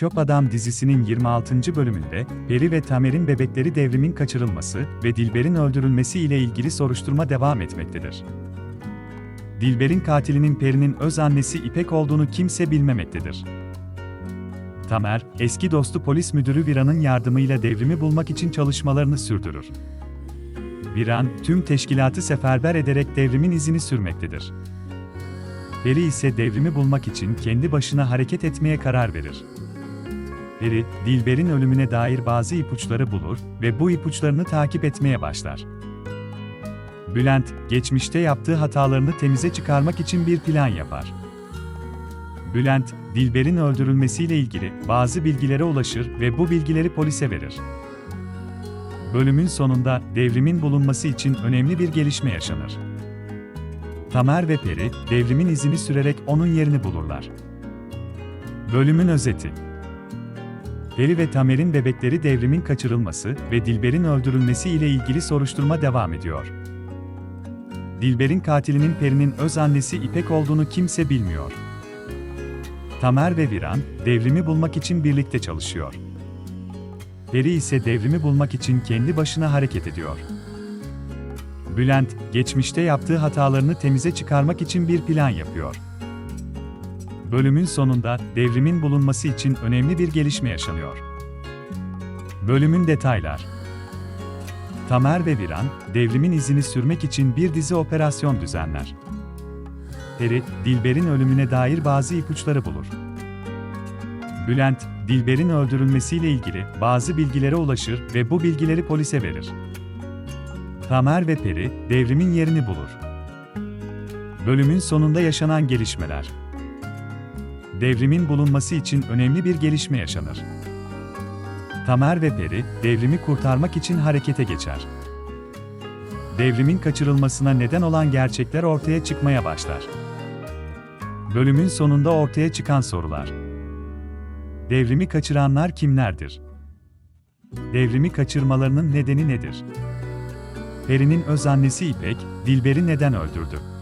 Çöp Adam dizisinin 26. bölümünde Peri ve Tamer'in bebekleri devrimin kaçırılması ve Dilber'in öldürülmesi ile ilgili soruşturma devam etmektedir. Dilber'in katilinin Peri'nin öz annesi İpek olduğunu kimse bilmemektedir. Tamer, eski dostu polis müdürü Viran'ın yardımıyla devrimi bulmak için çalışmalarını sürdürür. Viran, tüm teşkilatı seferber ederek devrimin izini sürmektedir. Peri ise devrimi bulmak için kendi başına hareket etmeye karar verir. Peri, Dilber'in ölümüne dair bazı ipuçları bulur ve bu ipuçlarını takip etmeye başlar. Bülent, geçmişte yaptığı hatalarını temize çıkarmak için bir plan yapar. Bülent, Dilber'in öldürülmesiyle ilgili bazı bilgilere ulaşır ve bu bilgileri polise verir. Bölümün sonunda devrimin bulunması için önemli bir gelişme yaşanır. Tamer ve Peri, devrimin izini sürerek onun yerini bulurlar. Bölümün özeti Peri ve Tamer'in bebekleri devrimin kaçırılması ve Dilber'in öldürülmesi ile ilgili soruşturma devam ediyor. Dilber'in katilinin Peri'nin öz annesi İpek olduğunu kimse bilmiyor. Tamer ve Viran, devrimi bulmak için birlikte çalışıyor. Peri ise devrimi bulmak için kendi başına hareket ediyor. Bülent, geçmişte yaptığı hatalarını temize çıkarmak için bir plan yapıyor. Bölümün sonunda devrimin bulunması için önemli bir gelişme yaşanıyor. Bölümün detaylar Tamer ve Viran, devrimin izini sürmek için bir dizi operasyon düzenler. Peri, Dilber'in ölümüne dair bazı ipuçları bulur. Bülent, Dilber'in öldürülmesiyle ilgili bazı bilgilere ulaşır ve bu bilgileri polise verir. Tamer ve Peri, devrimin yerini bulur. Bölümün sonunda yaşanan gelişmeler. Devrimin bulunması için önemli bir gelişme yaşanır. Tamer ve Peri, devrimi kurtarmak için harekete geçer. Devrimin kaçırılmasına neden olan gerçekler ortaya çıkmaya başlar. Bölümün sonunda ortaya çıkan sorular. Devrimi kaçıranlar kimlerdir? Devrimi kaçırmalarının nedeni nedir? Peri'nin öz annesi İpek, Dilber'i neden öldürdü?